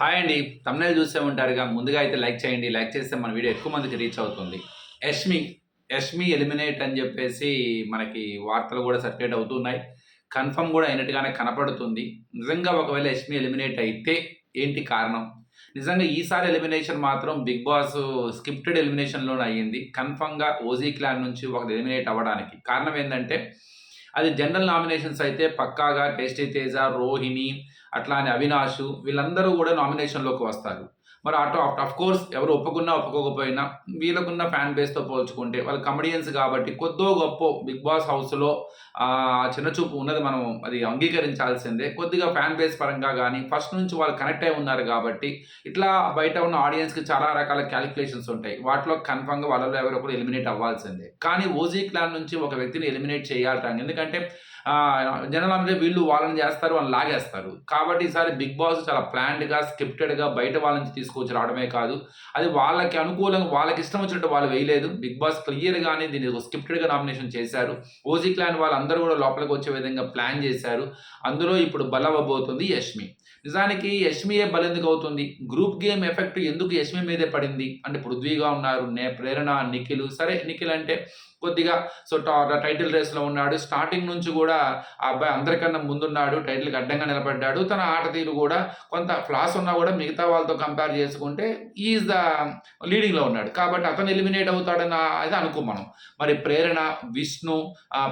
Hi అండి. తమిళ చూసే ఉంటారుగా. ముందుగా అయితే లైక్ చేయండి. లైక్ చేస్తే మన వీడియో ఎక్కువ మందికి రీచ్ అవుతుంది. యష్మి యష్మి ఎలిమినేట్ అని చెప్పేసి మనకి వార్తలు కూడా సర్క్యులేట్ అవుతున్నాయి కన్ఫర్మ్ కూడా అయినట్టుగానే కనపడుతుంది. నిజంగా ఒకవేళ యష్మి ఎలిమినేట్ అయితే ఏంటి కారణం? నిజంగా ఈసారి ఎలిమినేషన్ మాత్రం బిగ్ బాస్ స్క్రిప్టెడ్ ఎలిమినేషన్లోనే అయ్యింది. కన్ఫర్మ్గా ఓజీ క్లాన్ నుంచి ఒక ఎలిమినేట్ అవ్వడానికి. కారణం ఏంటంటే అది జనరల్ నామినేషన్స్ అయితే పక్కాగా టేస్టీ తేజ రోహిణి అట్లానే అవినాష్ వీళ్ళందరూ కూడా నామినేషన్లోకి వస్తారు. మరి ఆటో ఆఫ్ కోర్స్ ఎవరు ఒప్పుకున్నా ఒప్పుకోకపోయినా వీళ్ళకున్న ఫ్యాన్ బేస్తో పోల్చుకుంటే వాళ్ళు కమెడియన్స్ కాబట్టి కొద్దో గొప్ప బిగ్ బాస్ హౌస్లో చిన్న చూపు ఉన్నది మనం అది అంగీకరించాల్సిందే. కొద్దిగా ఫ్యాన్ బేస్ పరంగా కానీ ఫస్ట్ నుంచి వాళ్ళు కనెక్ట్ అయి ఉన్నారు కాబట్టి ఇట్లా బయట ఉన్న ఆడియన్స్కి చాలా రకాల క్యాలిక్యులేషన్స్ ఉంటాయి. వాటిలో కన్ఫర్మ్గా వాళ్ళలో ఎవరో ఒకరు ఎలిమినేట్ అవ్వాల్సిందే. కానీ ఓజీ క్లాన్ నుంచి ఒక వ్యక్తిని ఎలిమినేట్ చేయాలట ఎందుకంటే జనరల్ అంటే వీళ్ళు వాళ్ళని చేస్తారు వాళ్ళని లాగేస్తారు. కాబట్టి ఈసారి బిగ్ బాస్ చాలా ప్లాన్డ్గా స్క్రిప్టెడ్గా బయట వాళ్ళ నుంచి తీసుకొచ్చి రావడమే కాదు. అది వాళ్ళకి అనుకూలంగా వాళ్ళకి ఇష్టం వచ్చినట్టు వాళ్ళు వేయలేదు. బిగ్ బాస్ క్లియర్గానే దీన్ని స్క్రిప్టెడ్గా నామినేషన్ చేశారు. ఓజీ క్లాన్ వాళ్ళందరూ కూడా లోపలికి వచ్చే విధంగా ప్లాన్ చేశారు. అందులో ఇప్పుడు బలవబోతుంది యష్మి. నిజానికి యష్మియే బలెందుకు అవుతుంది గ్రూప్ గేమ్ ఎఫెక్ట్ ఎందుకు యష్మి మీదే పడింది? అంటే పృథ్వీగా ఉన్నారు నే ప్రేరణ నిఖిల్. సరే నిఖిల్ అంటే కొద్దిగా సో టైటిల్ రేస్లో ఉన్నాడు. స్టార్టింగ్ నుంచి కూడా ఆ అబ్బాయి అందరికన్నా ముందున్నాడు. టైటిల్కి అడ్డంగా నిలబడ్డాడు. తన ఆట తీరు కూడా కొంత ఫ్లాస్ ఉన్నా కూడా మిగతా వాళ్ళతో కంపేర్ చేసుకుంటే ఈజ్ ద లీడింగ్లో ఉన్నాడు. కాబట్టి అతను ఎలిమినేట్ అవుతాడని అది అనుకో మనం. మరి ప్రేరణ విష్ణు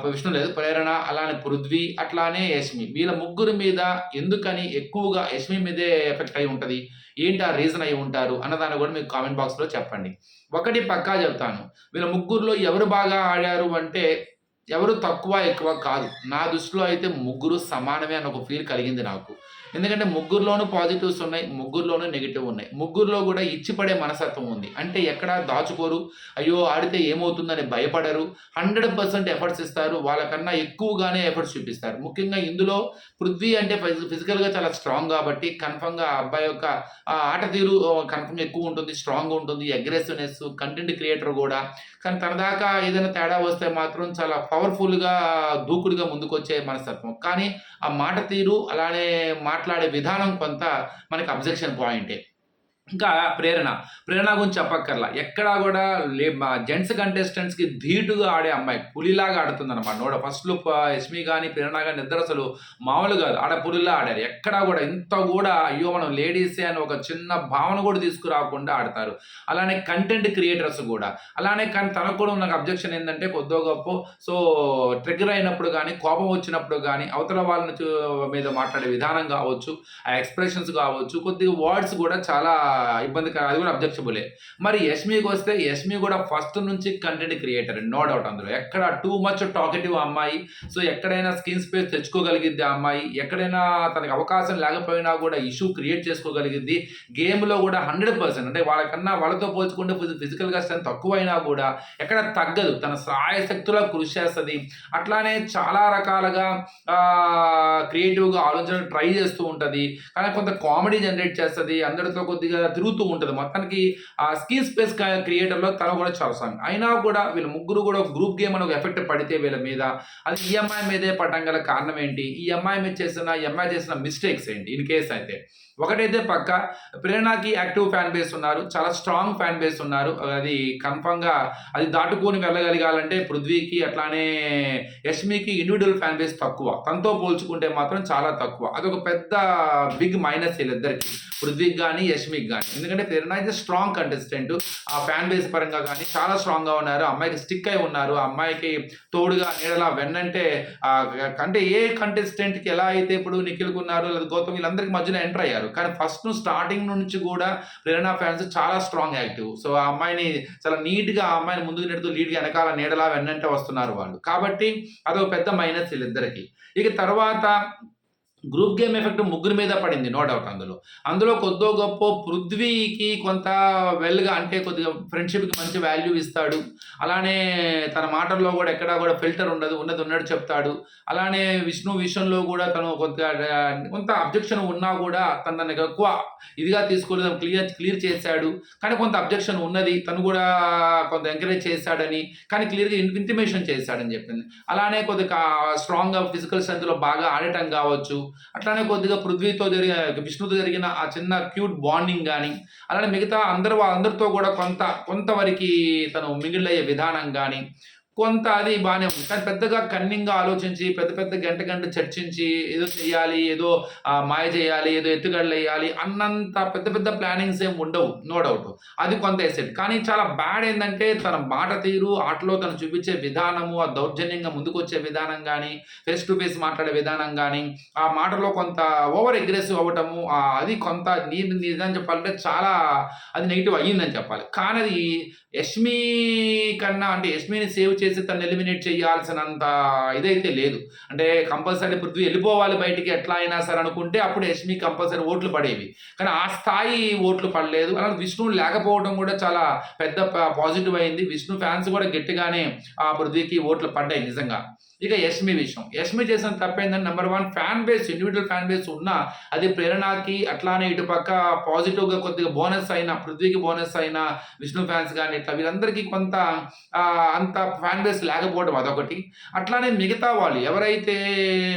విష్ణు లేదు. ప్రేరణ అలానే పృథ్వీ అట్లానే యశ్మి వీళ్ళ ముగ్గురు మీద ఎందుకని ఎక్కువగా యష్మి మీదే ఎఫెక్ట్ అయి ఉంటుంది. ఏంటి ఆ రీజన్ అయి ఉంటారు అన్నదాన్ని కూడా మీకు కామెంట్ బాక్స్లో చెప్పండి. ఒకటి పక్కా చెప్తాను. వీళ్ళ ముగ్గురులో ఎవరు బాగా ఆడారు అంటే ఎవరు తక్కువ ఎక్కువ కాదు. నా దృష్టిలో అయితే ముగ్గురు సమానమే అని ఒక ఫీల్ కలిగింది నాకు. ఎందుకంటే ముగ్గురులోనూ పాజిటివ్స్ ఉన్నాయి ముగ్గురులోనూ నెగిటివ్ ఉన్నాయి. ముగ్గురులో కూడా ఇచ్చిపడే మనసత్వం ఉంది. అంటే ఎక్కడ దాచుకోరు. అయ్యో ఆడితే ఏమవుతుందని భయపడరు. హండ్రెడ్ పర్సెంట్ ఎఫర్ట్స్ ఇస్తారు. వాళ్ళకన్నా ఎక్కువగానే ఎఫర్ట్స్ చూపిస్తారు. ముఖ్యంగా ఇందులో పృథ్వీ అంటే ఫిజికల్గా చాలా స్ట్రాంగ్ కాబట్టి కన్ఫర్మ్గా ఆ అబ్బాయి యొక్క ఆ ఆట తీరు కన్ఫర్మ్ ఎక్కువ ఉంటుంది స్ట్రాంగ్ ఉంటుంది. అగ్రెసివ్నెస్ కంటెంట్ క్రియేటర్ కూడా. కానీ తన దాకా ఏదైనా తేడా వస్తే మాత్రం చాలా పవర్ఫుల్గా దూకుడుగా ముందుకొచ్చే మనస్తత్వం. కానీ ఆ మాట తీరు అలానే మాట్లాడే విధానం కొంత మనకి అబ్జెక్షన్ పాయింటే. ఇంకా ప్రేరణ ప్రేరణ గురించి చెప్పక్కర్లా. ఎక్కడా కూడా లే జెంట్స్ కంటెస్టెంట్స్కి ధీటుగా ఆడే అమ్మాయి పులిలాగా ఆడుతుంది అనమాట నోడ ఫస్ట్లో ఎస్మి కానీ ప్రేరణ కానీ ఇద్దరు అసలు మామూలు కాదు. ఆడ పులిలా ఆడారు. ఎక్కడా కూడా ఇంత కూడా అయ్యో మనం లేడీసే అని ఒక చిన్న భావన కూడా తీసుకురాకుండా ఆడతారు. అలానే కంటెంట్ క్రియేటర్స్ కూడా. అలానే కానీ తనకు కూడా ఉన్న అబ్జెక్షన్ ఏంటంటే కొద్దో గొప్ప సో ట్రిగర్ అయినప్పుడు కానీ కోపం వచ్చినప్పుడు కానీ అవతల వాళ్ళని మీద మాట్లాడే విధానం కావచ్చు ఆ ఎక్స్ప్రెషన్స్ కావచ్చు కొద్దిగా వర్డ్స్ కూడా చాలా ఇబ్బందికర అది కూడా అబ్జెక్షబులే మరి యష్మికి వస్తే యష్మి కూడా ఫస్ట్ నుంచి కంటెంట్ క్రియేటర్ నో డౌట్ అందులో. ఎక్కడ టూ మచ్ టాకెటివ్ అమ్మాయి సో ఎక్కడైనా స్క్రీన్ స్పేస్ తెచ్చుకోగలిగింది ఆ అమ్మాయి ఎక్కడైనా తనకి అవకాశం లేకపోయినా కూడా ఇష్యూ క్రియేట్ చేసుకోగలిగింది గేమ్లో కూడా హండ్రెడ్ పర్సెంట్ అంటే వాళ్ళకన్నా వాళ్ళతో పోల్చుకుంటే ఫిజికల్గా స్ట్రెంత్ తక్కువైనా కూడా ఎక్కడ తగ్గదు. తన సాయశక్తులా కృషి చేస్తుంది. అట్లానే చాలా రకాలుగా క్రియేటివ్గా ఆలోచన ట్రై చేస్తూ ఉంటుంది. కానీ కొంత కామెడీ జనరేట్ చేస్తుంది. అందరితో కొద్దిగా తిరుగుతూ ఉంటుంది. మొత్తానికి ఆ స్కీ స్పేస్ క్రియేటర్లో తను కూడా చాలా సాంగ్. అయినా కూడా వీళ్ళ ముగ్గురు కూడా ఒక గ్రూప్ గేమ్ అని ఒక ఎఫెక్ట్ పడితే వీళ్ళ మీద అది ఈ అమ్మాయి మీదే పడడం గల కారణం ఏంటి? ఈ అమ్మాయి మీద చేసిన ఈ అమ్మాయి చేసిన మిస్టేక్స్ ఏంటి? ఇన్ కేస్ అయితే. ఒకటైతే పక్క ప్రేరణకి యాక్టివ్ ఫ్యాన్ బేస్ ఉన్నారు. చాలా స్ట్రాంగ్ ఫ్యాన్ బేస్ ఉన్నారు. అది కన్ఫామ్గా అది దాటుకొని వెళ్ళగలగాలంటే పృథ్వీకి అట్లానే యష్మికి ఇండివిజువల్ ఫ్యాన్ బేస్ తక్కువ. తనతో పోల్చుకుంటే మాత్రం చాలా తక్కువ. అదొక పెద్ద బిగ్ మైనస్ వీళ్ళిద్దరికి. పృథ్వీకి కానీ యష్మికి కానీ ఎందుకంటే ప్రేరణ అయితే స్ట్రాంగ్ కంటెస్టెంట్ ఆ ఫ్యాన్ బేస్ పరంగా కానీ చాలా స్ట్రాంగ్గా ఉన్నారు. ఆ అమ్మాయికి స్టిక్ అయి ఉన్నారు. ఆ అమ్మాయికి తోడుగా నీడలా వెన్నంటే అంటే ఏ కంటెస్టెంట్కి ఎలా అయితే ఇప్పుడు నిఖిల్కి ఉన్నారు లేదా గౌతమ్ వీళ్ళందరికీ మధ్యలో ఎంటర్ అయ్యారు. కానీ ఫస్ట్ స్టార్టింగ్ నుంచి కూడా ప్రేరణ ఫ్యాన్స్ చాలా స్ట్రాంగ్ యాక్టివ్ సో ఆ అమ్మాయిని చాలా నీట్గా ఆ అమ్మాయిని ముందుకు నెడుతూ లీడ్గా వెనకాల నీడలా వెన్నంటే వస్తున్నారు వాళ్ళు. కాబట్టి అదొక పెద్ద మైనస్ వీళ్ళిద్దరికి. ఇక తర్వాత గ్రూప్ గేమ్ ఎఫెక్ట్ ముగ్గురి మీద పడింది నో డౌట్ అందులో. అందులో కొద్దో గొప్ప పృథ్వీకి కొంత వెల్గా అంటే కొద్దిగా ఫ్రెండ్షిప్కి మంచి వాల్యూ ఇస్తాడు. అలానే తన మాటల్లో కూడా ఎక్కడా కూడా ఫిల్టర్ ఉండదు ఉన్నది ఉన్నట్టు చెప్తాడు. అలానే విష్ణు విషయంలో కూడా తను కొంత కొంత అబ్జెక్షన్ ఉన్నా కూడా తను ఎక్కువ ఇదిగా తీసుకొని క్లియర్ క్లియర్ చేశాడు. కానీ కొంత అబ్జెక్షన్ ఉన్నది తను కూడా కొంత ఎంకరేజ్ చేశాడని కానీ క్లియర్గా ఇంటిమేషన్ చేశాడని చెప్పింది. అలానే కొద్దిగా స్ట్రాంగ్గా ఫిజికల్ స్ట్రెంత్లో బాగా ఆడటం కావచ్చు. అట్లానే కొద్దిగా పృథ్వీతో జరిగిన విష్ణుతో జరిగిన ఆ చిన్న క్యూట్ బాండింగ్ కానీ అలానే మిగతా అందరూ అందరితో కూడా కొంత కొంతవరకు తను మిగిలిన విధానం కానీ కొంత అది బాగానే ఉంది. కానీ పెద్దగా కన్నింగ్గా ఆలోచించి పెద్ద పెద్ద గంట గంట చర్చించి ఏదో చేయాలి ఏదో మాయ చేయాలి ఏదో ఎత్తుగడలు వేయాలి అన్నంత పెద్ద పెద్ద ప్లానింగ్స్ ఏం ఉండవు. No doubt. అది కొంత ఎసెట్. కానీ చాలా బ్యాడ్ ఏంటంటే తన మాట తీరు ఆటలో తను చూపించే విధానము ఆ దౌర్జన్యంగా ముందుకు వచ్చే విధానం కానీ ఫేస్ టు ఫేస్ మాట్లాడే విధానం కానీ ఆ మాటలో కొంత ఓవర్ అగ్రెసివ్ అవ్వటము అది కొంత నీ నిజం చెప్పాలంటే చాలా అది నెగిటివ్ అయ్యిందని చెప్పాలి. కానీ అది యష్మి కన్నా అంటే యష్మిని సేవ్ చేసి తను ఎలిమినేట్ చేయాల్సినంత ఇదైతే లేదు. అంటే కంపల్సరీ పృథ్వీ వెళ్ళిపోవాలి బయటికి ఎట్లా అయినా సరే అనుకుంటే అప్పుడు యష్మి కంపల్సరీ ఓట్లు పడేవి. కానీ ఆ స్థాయి ఓట్లు పడలేదు. అలాగే విష్ణు లేకపోవడం కూడా చాలా పెద్ద పాజిటివ్ అయింది. విష్ణు ఫ్యాన్స్ కూడా గట్టిగానే ఆ పృథ్వీకి ఓట్లు పడ్డాయి నిజంగా. ఇక యష్మి విషయం. యష్మి చేసిన తప్పేందని number one fan base individual fan base ఉన్నా అది ప్రేరణకి అట్లానే ఇటు పక్క పాజిటివ్గా కొద్దిగా బోనస్ అయినా పృథ్వీకి బోనస్ అయినా విష్ణు ఫ్యాన్స్ కానీ ఇట్లా వీళ్ళందరికీ కొంత అంత ఫ్యాన్ బేస్ లేకపోవడం అదొకటి. అట్లానే మిగతా వాళ్ళు ఎవరైతే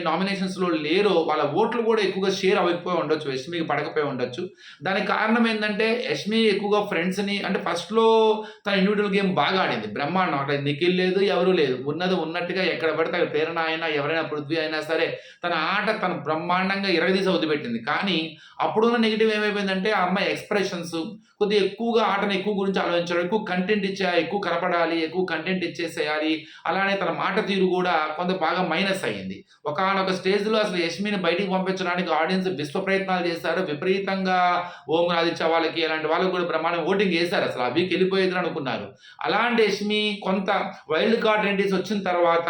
నామినేషన్స్లో లేరో వాళ్ళ ఓట్లు కూడా ఎక్కువగా షేర్ అవ్వకపోయి ఉండొచ్చు యష్మికి పడకపోయి ఉండొచ్చు. దానికి కారణం ఏంటంటే యష్మి ఎక్కువగా ఫ్రెండ్స్ని అంటే ఫస్ట్లో తన ఇండివిజువల్ గేమ్ బాగా ఆడింది. బ్రహ్మాండం. అక్కడ నిఖిల్ లేదు ఎవరు లేదు. ఉన్నది ఉన్నట్టుగా ఎక్కడ పడితే అక్కడ ప్రేరణ అయినా ఎవరైనా పృథ్వీ అయినా సరే తన ఆట తన బ్రహ్మాండంగా ఇరగదీసి వదిలిపెట్టింది కానీ అప్పుడున్న నెగిటివ్ ఏమైపోయిందంటే ఆ అమ్మాయి ఎక్స్ప్రెషన్స్ కొద్దిగా ఎక్కువగా ఆటను ఎక్కువ గురించి ఆలోచించడం ఎక్కువ కంటెంట్ ఇచ్చా ఎక్కువ కనపడాలి ఎక్కువ కంటెంట్ ఇచ్చేసేయాలి అలానే తన మాట తీరు కూడా కొంత బాగా మైనస్ అయ్యింది. ఒకనొక స్టేజ్లో అసలు యష్మిని బయటికి పంపించడానికి ఆడియన్స్ విశ్వ ప్రయత్నాలు చేశారు. విపరీతంగా ఓం వాళ్ళకి అలాంటి వాళ్ళకి కూడా బ్రహ్మాండం ఓటింగ్ వేశారు. అసలు అభికి వెళ్ళిపోయేదని అనుకున్నారు. అలాంటి యష్మి కొంత వైల్డ్ కార్డ్ ఎంట్రీస్ వచ్చిన తర్వాత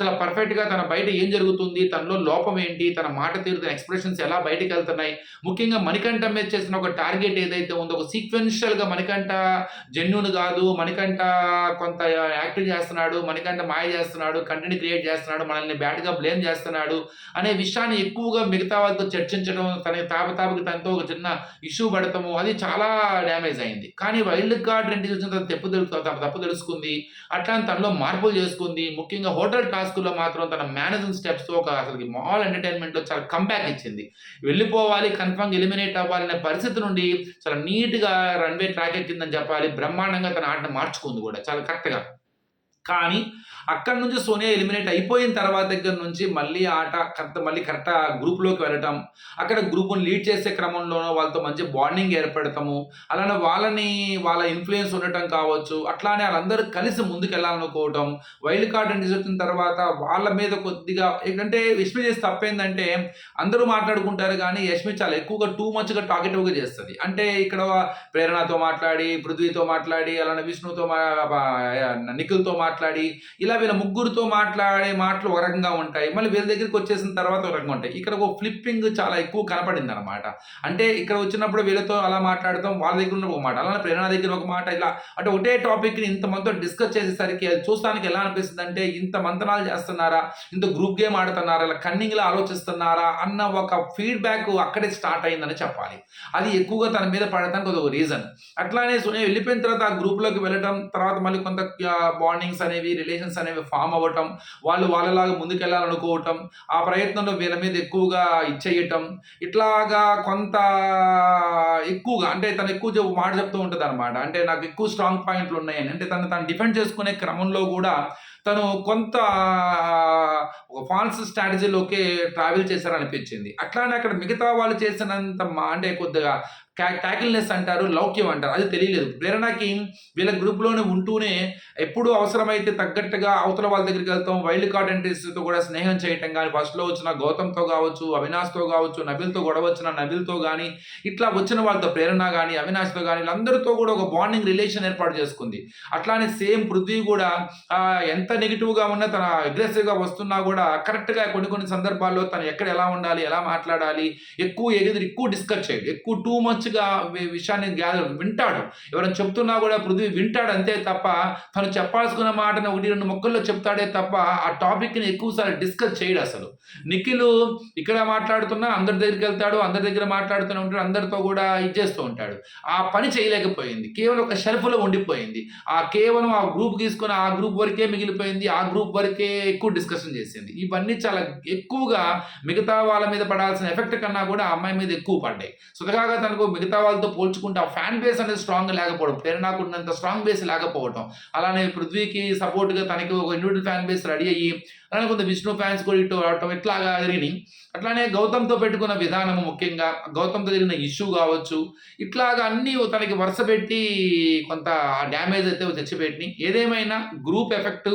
చాలా పర్ఫెక్ట్గా తన బయట ఏం జరుగుతుంది తనలో లోపం ఏంటి తన మాట తీరు తన ఎక్స్ప్రెషన్స్ ఎలా బయటకు వెళ్తున్నాయి ముఖ్యంగా మణికంఠం మీద చేసిన ఒక టార్గెట్ ఏదైతే ఉందో ఒక సీక్వెన్షియల్గా మనకంట జెన్యున్ కాదు మనకంట కొంత యాక్టింగ్ చేస్తున్నాడు మనకంట మాయ చేస్తున్నాడు కంటెంట్ క్రియేట్ చేస్తున్నాడు మనల్ని బ్యాడ్గా బ్లేమ్ చేస్తున్నాడు అనే విషయాన్ని ఎక్కువగా మిగతా వాళ్ళతో చర్చించడం తన తాపతాపకి తనతో ఒక చిన్న ఇష్యూ పడటము అది చాలా డ్యామేజ్ అయింది. కానీ వైల్డ్ కార్డ్ రెండు చూసిన తన తప్పు తెలుసు తప్పు తెలుసుకుంది. అట్లా తనలో మార్పులు చేసుకుంది. ముఖ్యంగా హోటల్ టాస్క్లో మాత్రం తన మేనేజింగ్ స్టెప్స్తో ఒక అసలు మాల్ ఎంటర్టైన్మెంట్లో చాలా కంబ్యాక్ ఇచ్చింది. వెళ్ళిపోవాలి కన్ఫర్మ్ ఎలిమినేట్ అవ్వాలి అనే పరిస్థితి నుండి చాలా నీట్గా రన్వే ట్రాక్ ఎక్కిందని చెప్పాలి బ్రహ్మాండంగా తన ఆటను మార్చుకుంది కూడా. చాలా కరెక్ట్గా కానీ అక్కడి నుంచి సోనియా ఎలిమినేట్ అయిపోయిన తర్వాత దగ్గర నుంచి మళ్ళీ ఆట కరెక్ట్ మళ్ళీ కరెక్ట్ గ్రూప్లోకి వెళ్ళటం అక్కడ గ్రూప్ని లీడ్ చేసే క్రమంలోనో వాళ్ళతో మంచి బాండింగ్ ఏర్పడటము అలానే వాళ్ళని వాళ్ళ ఇన్ఫ్లుయెన్స్ ఉండటం కావచ్చు అట్లానే వాళ్ళందరూ కలిసి ముందుకెళ్ళాలనుకోవటం వైల్డ్ కార్డ్ ఎంట్రీస్ వచ్చిన తర్వాత వాళ్ళ మీద కొద్దిగా ఏంటంటే యశ్మి చేసి తప్పేందంటే అందరూ మాట్లాడుకుంటారు కానీ యష్మి చాలా ఎక్కువగా టూ మచ్గా టాకెటివ్గా చేస్తుంది. అంటే ఇక్కడ ప్రేరణతో మాట్లాడి పృథ్వీతో మాట్లాడి అలానే విష్ణుతో మా నిఖిల్తో మాట్లాడి మాట్లాడి ఇలా వీళ్ళ ముగ్గురితో మాట్లాడే మాటలు ఒక రకంగా ఉంటాయి. మళ్ళీ వీళ్ళ దగ్గరికి వచ్చేసిన తర్వాత ఒక రకంగా ఉంటాయి. ఇక్కడ ఒక ఫ్లిప్పింగ్ చాలా ఎక్కువ కనపడింది అనమాట అంటే ఇక్కడ వచ్చినప్పుడు వీళ్ళతో అలా మాట్లాడతాం వాళ్ళ దగ్గర ఉన్న ఒక మాట అలానే ప్రేరణ దగ్గర ఒక మాట ఇలా అంటే ఒకటే టాపిక్ని ఇంతమందితో డిస్కస్ చేసేసరికి అది చూస్తానికి ఎలా అనిపిస్తుంది అంటే ఇంత మంతనాలు చేస్తున్నారా ఇంత గ్రూప్ గేమ్ ఆడుతున్నారా ఇలా కన్నింగ్లో ఆలోచిస్తున్నారా అన్న ఒక ఫీడ్బ్యాక్ అక్కడే స్టార్ట్ అయిందని చెప్పాలి. అది ఎక్కువగా తన మీద పడటానికి ఒక రీజన్ అట్లానే సోనియా వెళ్ళిపోయిన తర్వాత ఆ గ్రూప్లోకి వెళ్ళడం తర్వాత మళ్ళీ కొంత బాండింగ్స్ అనేవి రిలేషన్స్ అనేవి ఫామ్ అవ్వటం వాళ్ళు వాళ్ళలాగా ముందుకెళ్ళాలనుకోవటం ఆ ప్రయత్నంలో వీళ్ళ మీద ఎక్కువగా ఇచ్చేయటం ఇట్లాగా కొంత ఎక్కువగా అంటే తను ఎక్కువ మాట చెప్తూ ఉంటుంది అనమాట అంటే నాకు ఎక్కువ స్ట్రాంగ్ పాయింట్లు ఉన్నాయని అంటే తను తను డిఫెండ్ చేసుకునే క్రమంలో కూడా తను కొంత ఒక ఫాల్స్ స్ట్రాటజీలోకి ట్రావెల్ చేశారనిపించింది. అట్లానే అక్కడ మిగతా వాళ్ళు చేసినంత మా- అంటే కొద్దిగా ట్యాకిల్నెస్ అంటారు లౌక్యం అంటారు. అది తెలియలేదు. ప్రేరణకి వీళ్ళ గ్రూప్లోనే ఉంటూనే ఎప్పుడు అవసరమైతే తగ్గట్టుగా అవతల వాళ్ళ దగ్గరికి వెళ్తాం. వైల్డ్ కార్డ్ ఎంట్రీస్తో కూడా స్నేహం చేయటం కానీ ఫస్ట్లో వచ్చిన గౌతమ్తో కావచ్చు అవినాష్తో కావచ్చు నబిల్తో గొడవ వచ్చిన నబిల్తో కానీ ఇట్లా వచ్చిన వాళ్ళతో ప్రేరణ కానీ అవినాష్తో కానీ వీళ్ళందరితో కూడా ఒక బాండింగ్ రిలేషన్ ఏర్పాటు చేసుకుంది. అట్లానే సేమ్ పృథ్వీ కూడా ఎంత నెగిటివ్గా ఉన్నా తన అగ్రెసివ్గా వస్తున్నా కూడా కరెక్ట్గా కొన్ని కొన్ని సందర్భాల్లో తను ఎక్కడ ఎలా ఉండాలి ఎలా మాట్లాడాలి ఎక్కువ ఎదురు ఎక్కువ డిస్కస్ చేయడు ఎక్కువ టూ మచ్గా విషయాన్ని గ్యాదర్ వింటాడు. ఎవరైనా చెప్తున్నా కూడా పృథ్వీ వింటాడు అంతే తప్ప తను చెప్పాల్సుకున్న మాటను ఒకటి రెండు మొక్కల్లో చెప్తాడే తప్ప ఆ టాపిక్ని ఎక్కువసార్లు డిస్కస్ చేయడు అసలు. నిఖిల్ ఇక్కడ మాట్లాడుతున్నా అందరి దగ్గరికి వెళ్తాడు అందరి దగ్గర మాట్లాడుతూనే ఉంటాడు అందరితో కూడా ఇచ్చేస్తూ ఉంటాడు. ఆ పని చేయలేకపోయింది. కేవలం ఒక షెల్ఫ్లో ఉండిపోయింది. ఆ కేవలం ఆ గ్రూప్ తీసుకుని ఆ గ్రూప్ వరకే మిగిలిపోయింది. ఆ గ్రూప్ వరకే ఎక్కువ డిస్కషన్ చేసింది. ఇవన్నీ చాలా ఎక్కువగా మిగతా వాళ్ళ మీద పడాల్సిన ఎఫెక్ట్ కన్నా కూడా ఆ అమ్మాయి మీద ఎక్కువ పడ్డాయి. స్వతహాగా తనకు మిగతా వాళ్ళతో పోల్చుకుంటే ఆ ఫ్యాన్ బేస్ అనేది స్ట్రాంగ్ లేకపోవడం ప్రేరణకు ఉన్నంత స్ట్రాంగ్ బేస్ లేకపోవడం అలానే పృథ్వీకి సపోర్ట్గా తనకి ఒక ఇండివిజువల్ ఫ్యాన్ బేస్ రెడీ అయ్యి అలానే కొంత విష్ణు ఫ్యాన్స్ కూడా ఇటు అవటం ఇట్లాగా జరిగినాయి. అట్లానే గౌతమ్తో పెట్టుకున్న విధానము ముఖ్యంగా గౌతమ్తో జరిగిన ఇష్యూ కావచ్చు ఇట్లాగా అన్నీ తనకి వరుస పెట్టి కొంత డ్యామేజ్ అయితే తెచ్చిపెట్టినాయి. ఏదేమైనా గ్రూప్ ఎఫెక్ట్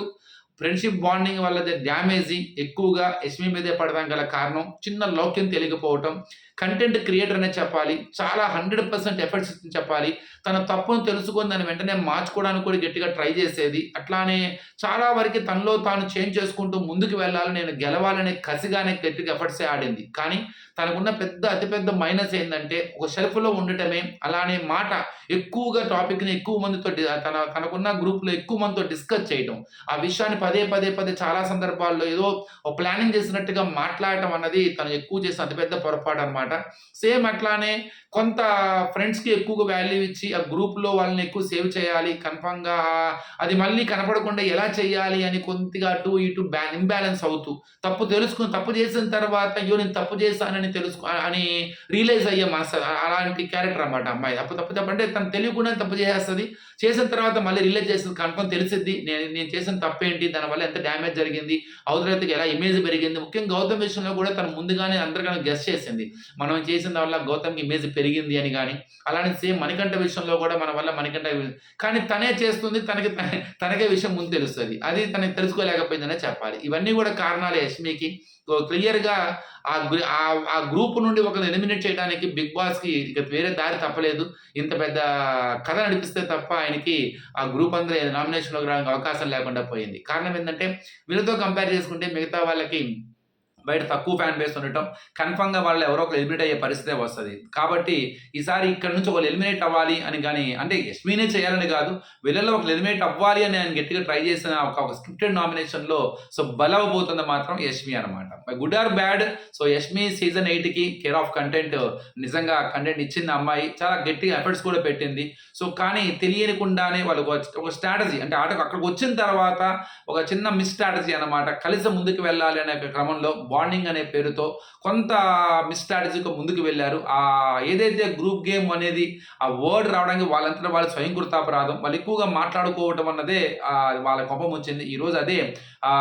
ఫ్రెండ్షిప్ బాండింగ్ వల్ల డ్యామేజ్ ఎక్కువగా ఎస్మి మీదే పడడం గల కారణం చిన్న లౌక్యం తెలియకపోవటం కంటెంట్ క్రియేటర్ అనే చెప్పాలి చాలా హండ్రెడ్ పర్సెంట్ ఎఫర్ట్స్ చెప్పాలి తన తప్పును తెలుసుకొని దాన్ని వెంటనే మార్చుకోవడానికి కూడా గట్టిగా ట్రై చేసేది. అట్లానే చాలా వరకు తనలో తాను చేంజ్ చేసుకుంటూ ముందుకు వెళ్ళాలి నేను గెలవాలనే కసిగానే గట్టిగా ఎఫర్ట్సే ఆడింది. కానీ తనకున్న పెద్ద అతిపెద్ద మైనస్ ఏంటంటే ఒక షెల్ఫ్లో ఉండటమే అలానే మాట ఎక్కువగా టాపిక్ని ఎక్కువ మందితో తన తనకున్న గ్రూప్లో ఎక్కువ మందితో డిస్కస్ చేయడం ఆ విషయాన్ని పదే పదే పదే చాలా సందర్భాల్లో ఏదో ప్లానింగ్ చేసినట్టుగా మాట్లాడటం అన్నది తను ఎక్కువ చేసిన అతిపెద్ద పొరపాటు అనమాట సేమ్ అట్లానే కొంత ఫ్రెండ్స్కి ఎక్కువగా వాల్యూ ఇచ్చి ఆ గ్రూప్లో వాళ్ళని ఎక్కువ సేవ్ చేయాలి కన్ఫామ్గా అది మళ్ళీ కనపడకుండా ఎలా చేయాలి అని కొద్దిగా అటు ఇటు బ్యా ఇంబ్యాలెన్స్ అవుతూ తప్పు తెలుసుకుని తప్పు చేసిన తర్వాత అయ్యో నేను తప్పు చేశానని తెలుసుకో అని రియలైజ్ అయ్యే మనసు అలాంటి క్యారెక్టర్ అన్నమాట అమ్మాయి. తప్పు తప్పు తప్పు అంటే తను తెలియకుండా తప్పు చేసేస్తుంది. చేసిన తర్వాత మళ్ళీ రిలీజ్ చేస్తుంది కన్ఫర్మ్ తెలిసిద్ది. నేను నేను చేసిన తప్పేంటి? దానివల్ల ఎంత డ్యామేజ్ జరిగింది? అవతలకి ఎలా ఇమేజ్ పెరిగింది? ముఖ్యంగా గౌతమ్ విషయంలో కూడా తను ముందుగానే అందరికన్నా గెస్ట్ చేసింది. మనం చేసిన వల్ల గౌతమ్కి ఇమేజ్ పెరిగింది. అని కానీ అలానే సేమ్ మణికంఠ విషయంలో కూడా మన వల్ల మణికంఠ కానీ తనే చేస్తుంది తనకి తనకే విషయం ముందు తెలుస్తుంది. అది తనకి తెలుసుకోలేకపోయిందనే చెప్పాలి. ఇవన్నీ కూడా కారణాలు యష్మికి క్లియర్గా ఆ ఆ- ఆ గ్రూప్ నుండి ఒకరిని ఎలిమినేట్ చేయడానికి బిగ్ బాస్కి ఇక వేరే దారి తప్పలేదు. ఇంత పెద్ద కథ నడిపిస్తే తప్ప ఆయనకి ఆ గ్రూప్ అందరూ నామినేషన్లోకి రావడానికి అవకాశం లేకుండా పోయింది. కారణం ఏంటంటే వీళ్ళతో కంపేర్ చేసుకుంటే మిగతా వాళ్ళకి బయట తక్కువ ఫ్యాన్ బేస్ ఉండటం కన్ఫామ్గా వాళ్ళు ఎవరో ఒకరు ఎలిమినేట్ అయ్యే పరిస్థితే వస్తుంది. కాబట్టి ఈసారి ఇక్కడ నుంచి ఒకరు ఎలిమినేట్ అవ్వాలి అని కానీ అంటే ఎస్మీనే చేయాలని కాదు వీళ్ళలో ఒకరు ఎలిమినేట్ అవ్వాలి అని ఆయన గట్టిగా ట్రై చేసిన ఒక ఒక స్క్రిప్టెడ్ నామినేషన్లో సో బలవబోతుంది మాత్రం యష్మి అనమాట good or bad so Yashmi season ఎయిట్కి కేర్ ఆఫ్ కంటెంట్ నిజంగా కంటెంట్ ఇచ్చింది అమ్మాయి చాలా గట్టిగా ఎఫర్ట్స్ కూడా పెట్టింది. సో కానీ తెలియకుండానే వాళ్ళకు ఒక- స్ట్రాటజీ అంటే ఆటకు అక్కడికి వచ్చిన తర్వాత ఒక చిన్న మిస్ స్ట్రాటజీ అనమాట కలిసి ముందుకు వెళ్ళాలి అనే క్రమంలో బాండింగ్ అనే పేరుతో కొంత మిస్ ముందుకు వెళ్ళారు. ఆ ఏదైతే గ్రూప్ గేమ్ అనేది ఆ వర్డ్ రావడానికి వాళ్ళంతా వాళ్ళ స్వయం కృతాపరాధం వాళ్ళు ఎక్కువగా మాట్లాడుకోవటం అన్నదే వాళ్ళ కోపం వచ్చింది. ఈరోజు అదే ఆ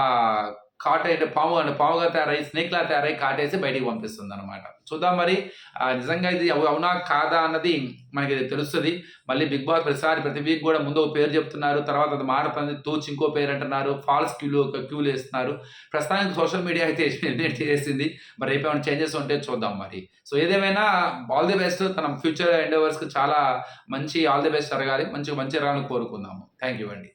కాట అంటే పాము అంటే పాముగా తయారై స్నేక్లా తయారై కాటేసి బయటికి పంపిస్తుంది అనమాట చూద్దాం మరి ఆ, నిజంగా ఇది అవునా కాదా అన్నది మనకి తెలుస్తుంది. మళ్ళీ బిగ్ బాస్ ప్రతిసారి ప్రతి వీక్ కూడా ముందు ఒక పేరు చెప్తున్నారు తర్వాత అది మారుతుంది తూచి ఇంకో పేరు అంటున్నారు ఫాల్స్ క్యూలు ఒక క్యూలు వేస్తున్నారు. ప్రస్తుతానికి సోషల్ మీడియా అయితే చేసింది మరి రేపేమైనా చేంజెస్ ఉంటే చూద్దాం మరి. సో ఏదేమైనా ఆల్ ది బెస్ట్ తన ఫ్యూచర్ ఎండవర్స్కి చాలా మంచి ఆల్ ది బెస్ట్ జరగాలి మంచి మంచి జరగాలని కోరుకుందాము. థ్యాంక్ యూ అండి.